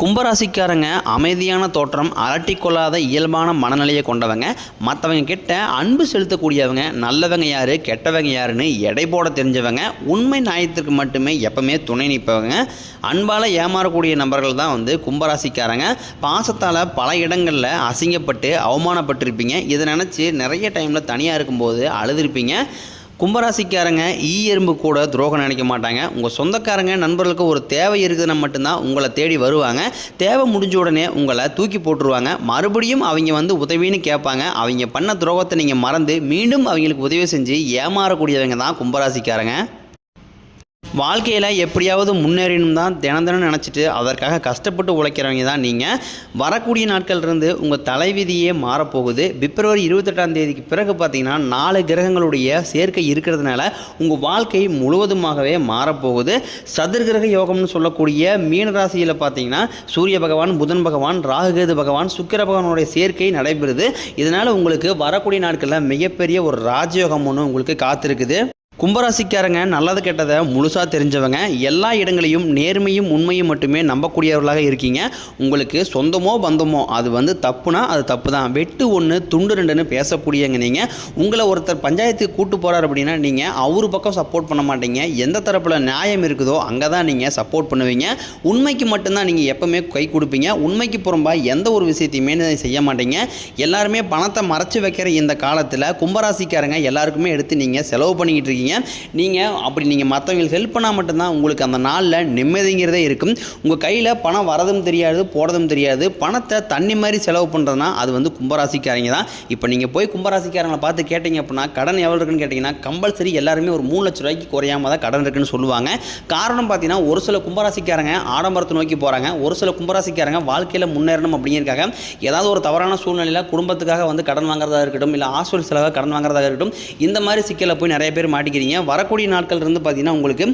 கும்பராசிக்காரங்க அமைதியான தோற்றம் அலட்டிக்கொள்ளாத இயல்பான மனநிலையை கொண்டவங்க. மற்றவங்க கிட்ட அன்பு செலுத்தக்கூடியவங்க நல்லவங்க யார் கெட்டவங்க யாருன்னு எடை போட தெரிஞ்சவங்க உண்மை நியாயத்திற்கு மட்டுமே எப்பவுமே துணை நிற்பவங்க. அன்பால் ஏமாறக்கூடிய நபர்கள் தான் வந்து கும்பராசிக்காரங்க. பாசத்தால் பல இடங்களில் அசிங்கப்பட்டு அவமானப்பட்டிருப்பீங்க. இதை நினச்சி நிறைய டைமில் தனியாக இருக்கும்போது அழுதுருப்பீங்க. கும்பராசிக்காரங்க ஈ எறும்பு கூட துரோகம் நினைக்க மாட்டாங்க. உங்கள் சொந்தக்காரங்க நண்பர்களுக்கு ஒரு தேவை இருக்குதுன்னா மட்டும்தான் உங்களை தேடி வருவாங்க. தேவை முடிஞ்ச உடனே உங்களை தூக்கி போட்டுருவாங்க. மறுபடியும் அவங்க வந்து உதவின்னு கேட்பாங்க. அவங்க பண்ண துரோகத்தை நீங்கள் மறந்து மீண்டும் அவங்களுக்கு உதவி செஞ்சு ஏமாறக்கூடியவங்க தான் கும்பராசிக்காரங்க. வாழ்க்கையில் எப்படியாவது முன்னேறணும் தான் தினம் தினம் நினச்சிட்டு அதற்காக கஷ்டப்பட்டு உழைக்கிறவங்க தான் நீங்கள் வரக்கூடிய நாட்கள்லேருந்து உங்கள் தலைவிதியே மாறப்போகுது. பிப்ரவரி இருபத்தெட்டாம் தேதிக்கு பிறகு பார்த்தீங்கன்னா நாலு கிரகங்களுடைய சேர்க்கை இருக்கிறதுனால உங்கள் வாழ்க்கை முழுவதுமாகவே மாறப்போகுது. சதுர்கிரக யோகம்னு சொல்லக்கூடிய மீனராசியில் பார்த்தீங்கன்னா சூரிய பகவான் புதன் பகவான் ராகுகேது பகவான் சுக்கிர பகவானுடைய சேர்க்கை நடைபெறுது. இதனால் உங்களுக்கு வரக்கூடிய நாட்களில் மிகப்பெரிய ஒரு ராஜயோகம் ஒன்று உங்களுக்கு காத்திருக்குது. கும்பராசிக்காரங்க நல்லது கெட்டதை முழுசாக தெரிஞ்சவங்க எல்லா இடங்களையும் நேர்மையும் உண்மையும் மட்டுமே நம்பக்கூடியவர்களாக இருக்கீங்க. உங்களுக்கு சொந்தமோ பந்தமோ அது வந்து தப்புனா அது தப்பு தான் வெட்டு ஒன்று துண்டு ரெண்டுன்னு பேசக்கூடியங்க நீங்கள் உங்களை ஒருத்தர் பஞ்சாயத்துக்கு கூட்டு போகிறார் அப்படின்னா நீங்கள் அவர் பக்கம் சப்போர்ட் பண்ண மாட்டீங்க. எந்த தரப்பில் நியாயம் இருக்குதோ அங்கே தான் நீங்கள் சப்போர்ட் பண்ணுவீங்க. உண்மைக்கு மட்டும்தான் நீங்கள் எப்பவுமே கை கொடுப்பீங்க. உண்மைக்கு புறம்பாக எந்த ஒரு விஷயத்தையுமே செய்ய மாட்டீங்க. எல்லாருமே பணத்தை மறைச்சி வைக்கிற இந்த காலத்தில் கும்பராசிக்காரங்க எல்லாருக்குமே எடுத்து நீங்கள் செலவு பண்ணிக்கிட்டு இருக்கீங்க. நீங்கள் அப்படி நீங்கள் மற்றவங்களுக்கு ஹெல்ப் பண்ணால் மட்டும்தான் உங்களுக்கு அந்த நாளில் நிம்மதிங்கிறதே இருக்கும். உங்கள் கையில் பணம் வரதும் தெரியாது போடுறதும் தெரியாது. பணத்தை தண்ணி மாதிரி செலவு பண்ணுறதுனா அது வந்து கும்பராசிக்காரங்க தான். இப்போ நீங்கள் போய் கும்பராசிக்காரங்களை பார்த்து கேட்டீங்க அப்படின்னா கடன் எவ்வளோ இருக்குன்னு கேட்டிங்கன்னா கம்பல்சரி எல்லாருமே ஒரு மூணு லட்ச ரூபாய்க்கு குறையாமல் தான் கடன் இருக்குன்னு சொல்லுவாங்க. காரணம் பார்த்தீங்கன்னா ஒரு சில கும்பராசிக்காரங்க ஆடம்பரத்தை நோக்கி போகிறாங்க ஒரு சில கும்பராசிக்காரங்க வாழ்க்கையில் முன்னேறணும் அப்படிங்கிறக்காக ஏதாவது ஒரு தவறான சூழ்நிலையில் குடும்பத்துக்காக வந்து கடன் வாங்குறதா இருக்கட்டும் இல்லை ஹாஸ்பிட்டல் செலவாக கடன் வாங்குறதா இருக்கட்டும் இந்த மாதிரி சிக்கலில் போய் நிறைய பேர் ஆரம்பிக்கிறீங்க. வரக்கூடிய நாட்கள் இருந்து பார்த்தீங்கன்னா உங்களுக்கு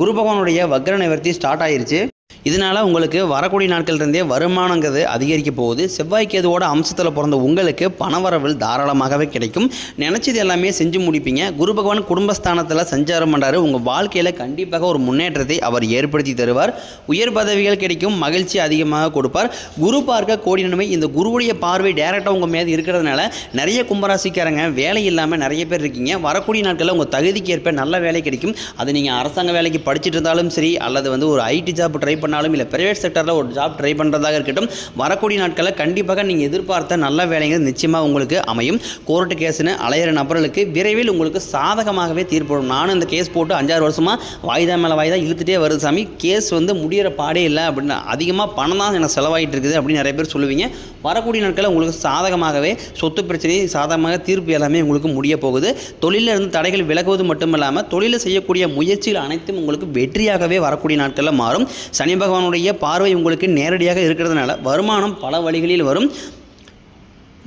குரு பகவானுடைய வக்ர நிவர்த்தி ஸ்டார்ட் ஆயிருச்சு. இதனால் உங்களுக்கு வரக்கூடிய நாட்கள்லேருந்தே வருமானங்கிறது அதிகரிக்க போகுது. செவ்வாய்க்கேதுவோட அம்சத்தில் பிறந்த உங்களுக்கு பணவரவில் தாராளமாகவே கிடைக்கும். நினச்சது எல்லாமே செஞ்சு முடிப்பீங்க. குரு பகவான் குடும்பஸ்தானத்தில் சஞ்சாரம் பண்ணுறாரு உங்கள் வாழ்க்கையில் கண்டிப்பாக ஒரு முன்னேற்றத்தை அவர் ஏற்படுத்தி தருவார். உயர் பதவிகள் கிடைக்கும். மகிழ்ச்சி அதிகமாக கொடுப்பார். குரு பார்க்க கோடி நன்மை. இந்த குருவுடைய பார்வை டேரெக்டாக உங்கள் மேது இருக்கிறதுனால நிறைய கும்பராசிக்காரங்க வேலை இல்லாமல் நிறைய பேர் இருக்கீங்க. வரக்கூடிய நாட்களில் உங்கள் தகுதிக்கு ஏற்ப நல்ல வேலை கிடைக்கும். அது நீங்கள் அரசாங்க வேலைக்கு படிச்சுட்டு இருந்தாலும் சரி அல்லது வந்து ஒரு ஐடி ஜாப் ட்ரை பண்ணாலும் இல்லை. பிரைவேட் செக்டரில் ஒரு ஜாப் ட்ரை பண்ணுறதாக இருக்கட்டும் வரக்கூடிய நாட்களில் கண்டிப்பாக நீங்கள் எதிர்பார்த்த நல்ல வேலைங்கிறது நிச்சயமாக உங்களுக்கு அமையும். கோர்ட்டு கேஸ்னு அலையிற நபர்களுக்கு விரைவில் உங்களுக்கு சாதகமாகவே தீர்ப்படும். நானும் இந்த கேஸ் போட்டு அஞ்சாறு வருஷமாக வாய்தா மேலே வாய்தா இழுத்துட்டே வருது சாமி. கேஸ் வந்து முடியிற பாடே இல்லை அப்படின்னு அதிகமாக பணம் தான் எனக்கு செலவாயிட்டு இருக்குது அப்படின்னு நிறைய பேர் சொல்லுவீங்க. வரக்கூடிய நாட்களில் உங்களுக்கு சாதகமாகவே சொத்து பிரச்சனை சாதகமாக தீர்ப்பு எல்லாமே உங்களுக்கு முடிய போகுது. தொழிலில் இருந்து தடைகள் விலகுவது மட்டும் இல்லாமல் தொழிலில் செய்யக்கூடிய முயற்சிகள் அனைத்தும் உங்களுக்கு வெற்றியாகவே வரக்கூடிய நாட்களில் மாறும். சனி பகவானுடைய பார்வை உங்களுக்கு நேரடியாக இருக்கிறதுனால வருமானம் பல வழிகளில் வரும்.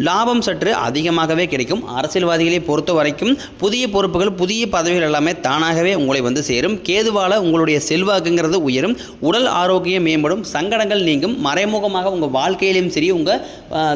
லாபம் சற்று அதிகமாகவே கிடைக்கும். அரசியல்வாதிகளை பொறுத்த வரைக்கும் புதிய பொறுப்புகள் புதிய பதவிகள் எல்லாமே தானாகவே உங்களை வந்து சேரும். கேதுவால உங்களுடைய செல்வாக்குங்கிறது உயரும். உடல் ஆரோக்கியம் மேம்படும். சங்கடங்கள் நீங்கும். மறைமுகமாக உங்கள் வாழ்க்கையிலையும் சரி உங்கள்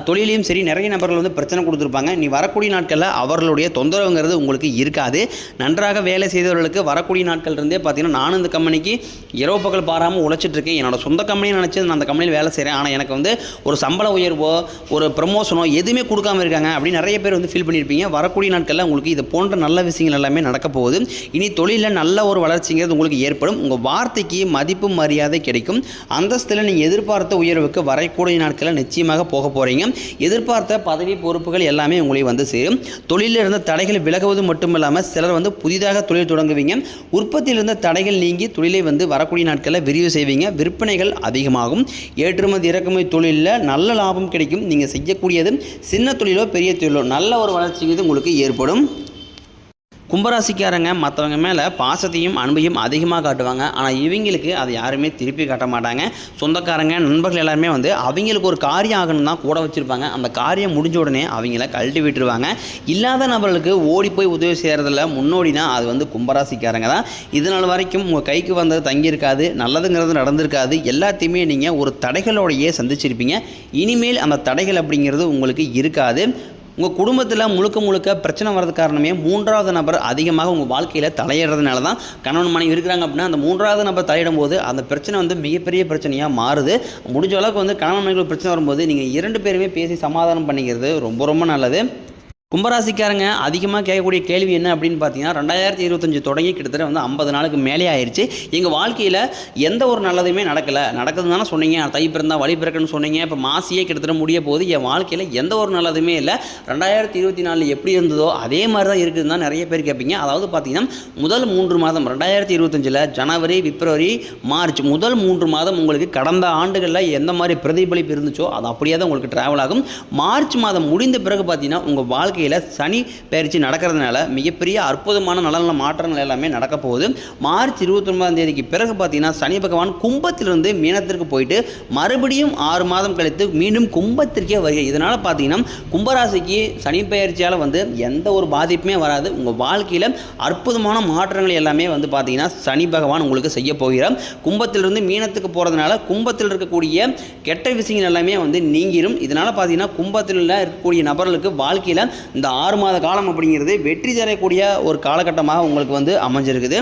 தொழிலையும் சரி நிறைய நபர்கள் வந்து பிரச்சனை கொடுத்துருப்பாங்க. நீ வரக்கூடிய நாட்களில் அவர்களுடைய தொந்தரவுங்கிறது உங்களுக்கு இருக்காது. நன்றாக வேலை செய்தவர்களுக்கு வரக்கூடிய நாட்கள் இருந்தே பார்த்தீங்கன்னா நானும் இந்த கம்பெனிக்கு இரவு பகல் பாராமல் உழைச்சிட்ருக்கேன். என்னோட சொந்த கம்பெனி நினச்சி நான் அந்த கம்பெனியில் வேலை செய்கிறேன் ஆனால் எனக்கு வந்து ஒரு சம்பள உயர்வோ ஒரு ப்ரமோஷனோ எதுவுமே கொடுக்காம இருக்காங்க அப்படின்னு நிறைய பேர் வந்து ஃபீல் பண்ணியிருப்பீங்க. வரக்கூடிய நாட்களில் உங்களுக்கு இது போன்ற நல்ல விஷயங்கள் எல்லாமே நடக்க போகுது. இனி தொழிலில் நல்ல ஒரு வளர்ச்சிங்கிறது உங்களுக்கு ஏற்படும். உங்கள் வார்த்தைக்கு மதிப்பு மரியாதை கிடைக்கும். அந்தஸ்தில் நீங்கள் எதிர்பார்த்த உயர்வுக்கு வரக்கூடிய நாட்களில் நிச்சயமாக போக போகிறீங்க எதிர்பார்த்த பதவி பொறுப்புகள் எல்லாமே உங்களை வந்து சேரும். தொழிலில் இருந்த தடைகள் விலகுவது மட்டும் இல்லாமல் சிலர் வந்து புதிதாக தொழில் தொடங்குவீங்க. உற்பத்தியில் இருந்த தடைகள் நீங்கி தொழிலை வந்து வரக்கூடிய நாட்களில் விரிவு செய்வீங்க. விற்பனைகள் அதிகமாகும். ஏற்றுமதி இறக்குமதி தொழிலில் நல்ல லாபம் கிடைக்கும். நீங்கள் செய்யக்கூடியது சின்ன தொழிலோ பெரிய தொழிலோ நல்ல ஒரு வளர்ச்சிங்கிறது உங்களுக்கு ஏற்படும். கும்பராசிக்காரங்க மற்றவங்க மேலே பாசத்தையும் அன்பையும் அதிகமாக காட்டுவாங்க. ஆனால் இவங்களுக்கு அதை யாருமே திருப்பி காட்ட மாட்டாங்க. சொந்தக்காரங்க நண்பர்கள் எல்லாருமே வந்து அவங்களுக்கு ஒரு காரியம் ஆகணும் தான் கூட வச்சுருப்பாங்க. அந்த காரியம் முடிஞ்ச உடனே அவங்கள கழட்டி விட்டுருவாங்க. இல்லாத நபர்களுக்கு ஓடி போய் உதவி செய்கிறதுல முன்னோடினா அது வந்து கும்பராசிக்காரங்க தான். இது நாள் வரைக்கும் உங்கள் கைக்கு வந்தது தங்கியிருக்காது நல்லதுங்கிறது நடந்திருக்காது. எல்லாத்தையுமே நீங்கள் ஒரு தடைகளோடையே சந்திச்சிருப்பீங்க. இனிமேல் அந்த தடைகள் அப்படிங்கிறது உங்களுக்கு இருக்காது. உங்கள் குடும்பத்தில் முழுக்க முழுக்க பிரச்சனை வர்றது காரணமே மூன்றாவது நபர் அதிகமாக உங்கள் வாழ்க்கையில் தலையிடுறதுனால தான் கணவன் மனைவி இருக்கிறாங்க அப்படின்னா அந்த மூன்றாவது நபர் தலையிடும் போது அந்த பிரச்சனை வந்து மிகப்பெரிய பிரச்சனையாக மாறுது. முடிஞ்ச அளவுக்கு வந்து கணவன் மனைவி பிரச்சனை வரும்போது நீங்கள் இரண்டு பேருமே பேசி சமாதானம் பண்ணிக்கிறது ரொம்ப ரொம்ப நல்லது. கும்பராசிக்காரங்க அதிகமாக கேட்கக்கூடிய கேள்வி என்ன அப்படின்னு பார்த்தீங்கன்னா ரெண்டாயிரத்தி இருபத்தஞ்சு தொடங்கி கிட்டத்தட்ட வந்து ஐம்பது நாளுக்கு மேலே ஆயிடுச்சு எங்கள் வாழ்க்கையில் எந்த ஒரு நல்லதுமே நடக்கலை. நடக்குதுன்னு தானே சொன்னீங்க. தை பிறந்தா வழி பிறக்குன்னு சொன்னீங்க. இப்போ மாசியே கிட்டத்தட்ட முடிய போது என் வாழ்க்கையில் எந்த ஒரு நல்லதுமே இல்லை. ரெண்டாயிரத்தி இருபத்தி நாலில் எப்படி இருந்ததோ அதே மாதிரி தான் இருக்குதுன்னு தான் நிறைய பேர் கேட்பீங்க. அதாவது பார்த்தீங்கன்னா முதல் மூன்று மாதம் ரெண்டாயிரத்தி இருபத்தஞ்சில் ஜனவரி பிப்ரவரி மார்ச் முதல் மூன்று மாதம் உங்களுக்கு கடந்த ஆண்டுகளில் எந்த மாதிரி பிரதிபலிப்பு இருந்துச்சோ அது அப்படியே தான் உங்களுக்கு ட்ராவல் ஆகும். மார்ச் மாதம் முடிந்த பிறகு பார்த்தீங்கன்னா உங்கள் வாழ்க்கை வாழ்க்கையில் சனி பயிற்சி நடக்கிறதுனால மிகப்பெரிய அற்புதமான நல்ல நல்ல மாற்றங்கள் எல்லாமே நடக்க போகுது. மார்ச் இருபத்தொன்பதாம் தேதிக்கு பிறகு பார்த்தீங்கன்னா சனி பகவான் கும்பத்திலிருந்து மீனத்திற்கு போயிட்டு மறுபடியும் ஆறு மாதம் கழித்து மீண்டும் கும்பத்திற்கே வருகை இதனால் பார்த்தீங்கன்னா கும்பராசிக்கு சனி பயிற்சியால் வந்து எந்த ஒரு பாதிப்புமே வராது. உங்கள் வாழ்க்கையில் அற்புதமான மாற்றங்கள் எல்லாமே வந்து பார்த்தீங்கன்னா சனி பகவான் உங்களுக்கு செய்ய போகிறார். கும்பத்திலிருந்து மீனத்துக்கு போகிறதுனால கும்பத்தில் இருக்கக்கூடிய கெட்ட விஷயங்கள் எல்லாமே வந்து நீங்கிரும். இதனால் பார்த்தீங்கன்னா கும்பத்தில் இருக்கக்கூடிய நபர்களுக்கு வாழ்க்கையில் இந்த ஆறு மாத காலம் அப்படிங்கிறது வெற்றி தரக்கூடிய ஒரு காலகட்டமாக உங்களுக்கு வந்து அமைஞ்சிருக்குது.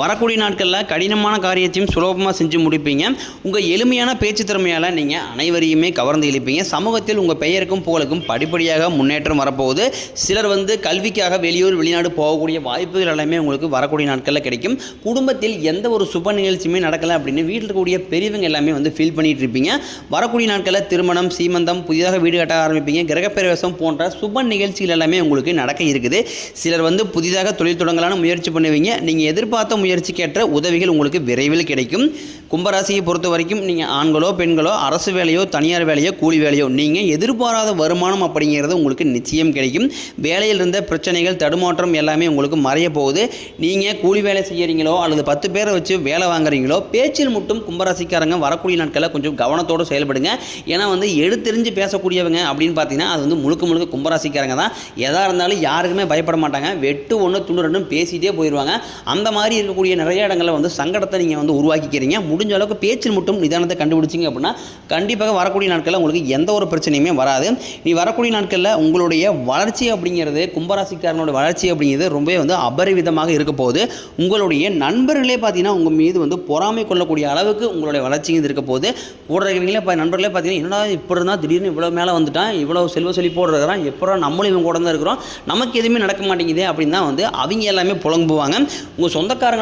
வரக்கூடிய நாட்களில் கடினமான காரியத்தையும் சுலபமாக செஞ்சு முடிப்பீங்க. உங்கள் எளிமையான பேச்சு திறமையால் நீங்கள் அனைவரையுமே கவர்ந்து இழுப்பீங்க. சமூகத்தில் உங்கள் பெயருக்கும் புகழுக்கும் படிப்படியாக முன்னேற்றம் வரப்போகுது. சிலர் வந்து கல்விக்காக வெளியூர் வெளிநாடு போகக்கூடிய வாய்ப்புகள் எல்லாமே உங்களுக்கு வரக்கூடிய நாட்களில் கிடைக்கும். குடும்பத்தில் எந்த ஒரு சுப நிகழ்ச்சியுமே நடக்கலை அப்படின்னு வீட்டில் இருக்கக்கூடிய பெரியவங்க எல்லாமே வந்து ஃபீல் பண்ணிட்டு இருப்பீங்க. வரக்கூடிய நாட்களில் திருமணம் சீமந்தம் புதிதாக வீடு கட்ட ஆரம்பிப்பீங்க. கிரகப்பிரவேசம் போன்ற சுப நிகழ்ச்சிகள் எல்லாமே உங்களுக்கு நடக்க இருக்குது. சிலர் வந்து புதிதாக தொழில் தொடங்கலான முயற்சி பண்ணுவீங்க. நீங்கள் எதிர்பார்த்த முயற்சிக்கேற்ற உதவிகள் உங்களுக்கு விரைவில் கிடைக்கும். கும்பராசியை பொறுத்த வரைக்கும் நீங்கள் ஆண்களோ பெண்களோ அரசு வேலையோ தனியார் வேலையோ கூலி வேலையோ நீங்கள் எதிர்பாராத வருமானம் அப்படிங்கிறது உங்களுக்கு நிச்சயம் கிடைக்கும். வேலையில் இருந்த பிரச்சனைகள் தடுமாற்றம் எல்லாமே உங்களுக்கு மறைய போகுது. நீங்கள் கூலி வேலை செய்கிறீங்களோ அல்லது பத்து பேரை வச்சு வேலை வாங்குறீங்களோ பேச்சில் மட்டும் கும்பராசிக்காரங்க வரக்கூடிய நாட்களில் கொஞ்சம் கவனத்தோடு செயல்படுங்க. ஏன்னா வந்து எடுத்தெறிஞ்சு பேசக்கூடியவங்க அப்படின்னு பார்த்தீங்கன்னா அது வந்து முழுக்க முழுக்க கும்பராசிக்காரங்க தான். எதாக இருந்தாலும் யாருக்குமே பயப்பட மாட்டாங்க. வெட்டு ஒன்று துண்டு ரெண்டும் பேசிட்டே போயிடுவாங்க அந்த மாதிரி இருக்கக்கூடிய நிறைய இடங்களில் வந்து சங்கடத்தை நீங்கள் வந்து உருவாக்கிக்கிறீங்க. முடிஞ்ச அளவுக்கு பேச்சில் மட்டும் நிதானத்தை கண்டுபிடிச்சிங்க அப்படின்னா கண்டிப்பாக வரக்கூடிய நாட்களில் உங்களுக்கு எந்த ஒரு பிரச்சனையுமே வராது. நீ வரக்கூடிய நாட்களில் உங்களுடைய வளர்ச்சி அப்படிங்கிறது கும்பராசிக்காரனோட வளர்ச்சி அப்படிங்கிறது ரொம்பவே வந்து அபரிவிதமாக இருக்க போகுது. உங்களுடைய நண்பர்களே பார்த்தீங்கன்னா உங்கள் மீது வந்து பொறாமை கொள்ளக்கூடிய அளவுக்கு உங்களுடைய வளர்ச்சிங்கிறது இருக்க போகுது. கூட இப்போ நண்பர்களே பார்த்தீங்கன்னா என்னடா இப்படி இருந்தால் திடீர்னு இவ்வளோ மேலே வந்துட்டான் இவ்வளோ செல்வ சொல்லி போடுறான் எப்போ நம்மளும் இவங்க கூட தான் இருக்கிறோம் நமக்கு எதுவுமே நடக்க மாட்டேங்குது அப்படின்னு தான் வந்து அவங்க எல்லாமே புலம்புவாங்க. உங்கள்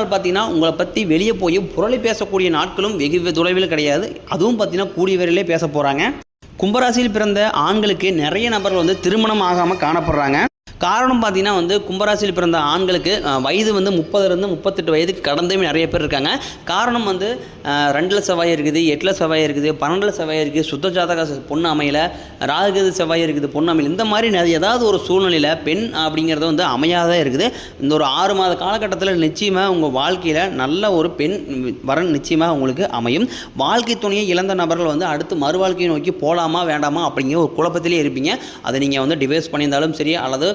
நாட்கள் பார்த்தீங்கன்னா உங்களை பற்றி வெளியே போய் புரளி பேசக்கூடிய நாட்களும் வெகு தொலைவில் கிடையாது. அதுவும் பார்த்தீங்கன்னா கூடிய விரைவிலே பேச போகிறாங்க கும்பராசியில் பிறந்த ஆண்களுக்கு நிறைய நபர்கள் வந்து திருமணம் ஆகாமல் காணப்படுறாங்க. காரணம் பார்த்தீங்கன்னா வந்து கும்பராசியில் பிறந்த ஆண்களுக்கு வயது வந்து முப்பதுலேருந்து முப்பத்தெட்டு வயதுக்கு கடந்தே நிறைய பேர் இருக்காங்க. காரணம் வந்து ரெண்டில் செவ்வாய் இருக்குது எட்டில் செவ்வாய் இருக்குது பன்னெண்டில் செவ்வாய் இருக்குது சுத்த ஜாதக பொண்ணு அமையல ராகுகது செவ்வாய் இருக்குது பொண்ணு அமையல இந்த மாதிரி நிறைய ஏதாவது ஒரு சூழ்நிலையில் பெண் அப்படிங்கிறது வந்து அமையாத இருக்குது. இந்த ஒரு ஆறு மாத காலகட்டத்தில் நிச்சயமாக உங்கள் வாழ்க்கையில் நல்ல ஒரு பெண் வரன் நிச்சயமாக உங்களுக்கு அமையும். வாழ்க்கை துணையை இழந்த நபர்கள் வந்து அடுத்து மறு வாழ்க்கையை நோக்கி போகலாமா வேண்டாமா அப்படிங்கிற ஒரு குழப்பத்திலே இருப்பீங்க. அதை நீங்கள் வந்து டிவைஸ் பண்ணியிருந்தாலும் சரி அல்லது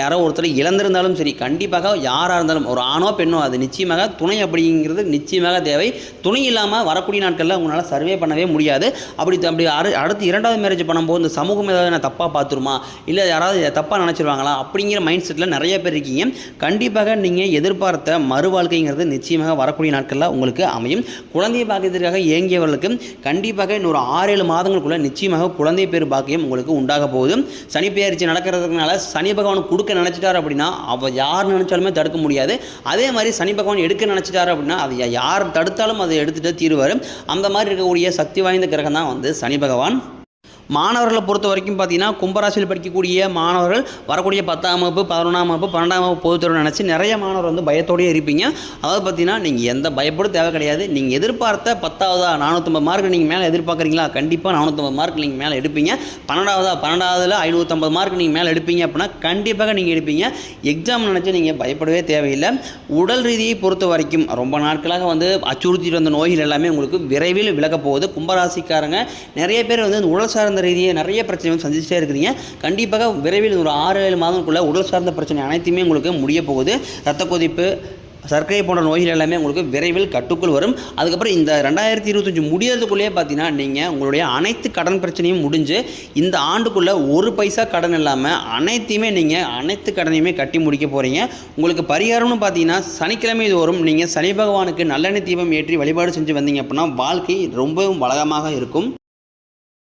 யாரோ ஒருத்தர் இழந்திருந்தாலும் சரி கண்டிப்பாக யாராக இருந்தாலும் ஒரு ஆணோ பெண்ணோ அது நிச்சயமாக துணை அப்படிங்கிறது நிச்சயமாக தேவை. துணை இல்லாமல் வரக்கூடிய நாட்களில் உங்களால் சர்வே பண்ணவே முடியாது. அப்படி அப்படி அடு அடுத்து இரண்டாவது மேரேஜ் பண்ணும்போது இந்த சமூகம் ஏதாவது நான் தப்பாக பார்த்துருமா? இல்லை யாராவது தப்பாக நினச்சிருவாங்களா? அப்படிங்கிற மைண்ட் செட்டில் நிறைய பேர் இருக்கீங்க. கண்டிப்பாக நீங்கள் எதிர்பார்த்த மறு வாழ்க்கைங்கிறது நிச்சயமாக வரக்கூடிய நாட்களில் உங்களுக்கு அமையும். குழந்தை பாக்கியத்திற்காக இயங்கியவர்களுக்கு கண்டிப்பாக இன்னொரு ஆறு ஏழு மாதங்களுக்குள்ள நிச்சயமாக குழந்தை பேர் பாக்கியம் உங்களுக்கு உண்டாக போகுது. சனி பெயர்ச்சி நடக்கிறதுனால சனி பகவான் கொடுக்க நினச்சிட்டார் அப்படின்னா அவள் யார் நினச்சாலுமே தடுக்க முடியாது. அதே மாதிரி சனி பகவான் எடுக்க நினச்சிட்டாரு அப்படின்னா அது யார் தடுத்தாலும் அதை எடுத்துகிட்டு தீருவார். அந்த மாதிரி இருக்கக்கூடிய சக்தி வாய்ந்த கிரகம் தான் வந்து சனி பகவான். மாணவர்களை பொறுத்த வரைக்கும் பார்த்தீங்கன்னா கும்பராசியில் படிக்கக்கூடிய மாணவர்கள் வரக்கூடிய பத்தாம் வகுப்பு பதினொன்றாம் வகுப்பு பன்னெண்டாம் வகுப்பு பொதுத்துறை நினச்சி நிறைய மாணவர் வந்து பயத்தோடயே இருப்பீங்க. அதாவது பார்த்தீங்கன்னா நீங்கள் எந்த பயப்படும் தேவை கிடையாது. நீங்கள் எதிர்பார்த்த பத்தாவதா நானூற்றம்பது மார்க் நீங்கள் மேலே எதிர்பார்க்குறீங்களா? கண்டிப்பாக நானூற்றம்பது மார்க் நீங்கள் மேலே எடுப்பீங்க. பன்னெண்டாவதா பன்னெண்டாவதில் ஐநூற்றம்பது மார்க் நீங்கள் மேலே எடுப்பீங்க அப்படின்னா கண்டிப்பாக நீங்கள் எடுப்பீங்க. எக்ஸாம் நினச்சி நீங்கள் பயப்படவே தேவையில்லை. உடல் ரீதியை பொறுத்த வரைக்கும் ரொம்ப நாட்களாக வந்து அச்சுறுத்திட்டு வந்த நோய்கள் எல்லாமே உங்களுக்கு விரைவில் விலக போகுது. கும்பராசிக்காரங்க நிறைய பேர் வந்து உடல் சார்ந்த ரீதியாக நிறைய பிரச்சனை வந்து சந்திச்சுட்டே இருக்கிறீங்க. கண்டிப்பாக விரைவில் ஒரு ஆறு ஏழு மாதங்களுக்குள்ள உடல் சார்ந்த பிரச்சனை அனைத்துமே உங்களுக்கு முடிய போகுது. ரத்த கொதிப்பு சர்க்கரை போன்ற நோய்கள் எல்லாமே உங்களுக்கு விரைவில் கட்டுக்குள் வரும். அதுக்கப்புறம் இந்த ரெண்டாயிரத்தி இருபத்தஞ்சி முடியறதுக்குள்ளேயே பார்த்தீங்கன்னா நீங்கள் உங்களுடைய அனைத்து கடன் பிரச்சனையும் முடிஞ்சு இந்த ஆண்டுக்குள்ளே ஒரு பைசா கடன் இல்லாமல் அனைத்தையுமே நீங்கள் அனைத்து கடனையுமே கட்டி முடிக்க போகிறீங்க உங்களுக்கு பரிகாரம்னு பார்த்தீங்கன்னா சனிக்கிழமை தோறும் நீங்கள் சனி பகவானுக்கு நல்லெண்ணெய் தீபம் ஏற்றி வழிபாடு செஞ்சு வந்தீங்க அப்படின்னா வாழ்க்கை ரொம்பவும் வளகமாக இருக்கும்.